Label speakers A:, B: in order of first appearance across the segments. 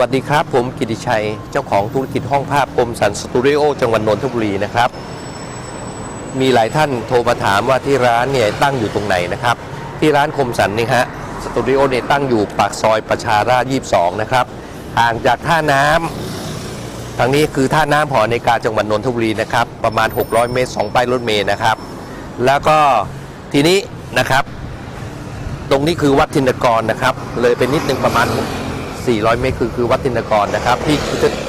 A: วัสดีครับ ผมกิติชัย เจ้าของธุรกิจห้องภาพกรมสันสตูดิโอจังหวัดนนทบุรีนะครับ มีหลายท่านโทรมาถามว่าที่ร้านเนี่ยตั้งอยู่ตรงไหนนะครับ ที่ร้านคมสันนี่ฮะสตูดิโอเนี่ยตั้งอยู่ปากซอยประชาราษฎร์22 นะครับห่างจากท่าน้ำทางนี้คือท่าน้ำหอในกาจังหวัดนนทบุรีนะครับ ประมาณ 600 เมตร2ป้ายรถเมล์นะครับ แล้วก็ทีนี้นะครับ ตรงนี้คือวัดทินกรนะครับ เลยไปนิดนึงประมาณ 400 เมตร คือคือวัดทินกรนะครับที่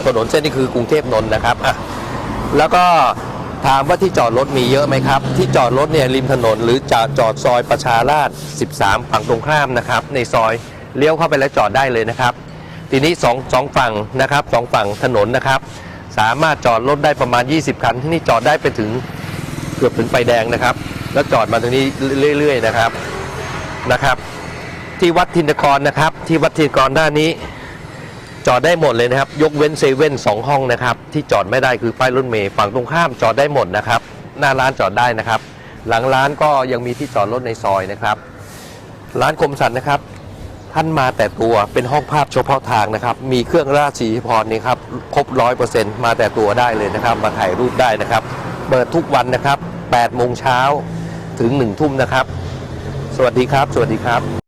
A: ถนนเส้นนี้คือกรุงเทพนนท์นะครับอะแล้วก็ถามว่าที่จอดรถมีเยอะไหมครับ ที่จอดรถเนี่ยริมถนนหรือจะจอดซอยประชาราษฎร์13 ฝั่งตรงข้ามนะครับ ในซอยเลี้ยวเข้าไปแล้วจอดได้เลยนะครับ ทีนี้สองสองฝั่งนะครับสองฝั่งถนนนะครับ สามารถจอดรถได้ประมาณ 20 คัน ที่นี่จอดได้ไปถึงเกือบถึงไฟแดงนะครับ แล้วจอดมาตรงนี้เรื่อยๆนะครับนะครับ ที่วัดทินกรนะครับ ที่วัดทินกรด้านนี้ จอดได้หมดเลยนะครับ ยกเว้นเซเว่นสองห้องนะครับ ที่จอดไม่ได้คือป้ายรถเมย์ฝั่งตรงข้ามจอดได้หมดนะครับ หน้าร้านจอดได้นะครับ หลังร้านก็ยังมีที่จอดรถในซอยนะครับ ร้านคมสันนะครับ ท่านมาแต่ตัวเป็นห้องภาพเฉพาะทางนะครับ มีเครื่องราชสีพรนี่ครับครบร้อยเปอร์เซ็นต์มาแต่ตัวได้เลยนะครับ มาถ่ายรูปได้นะครับ เปิดทุกวันนะครับ8โมงเช้าถึง1ทุ่มนะครับ สวัสดีครับ สวัสดีครับ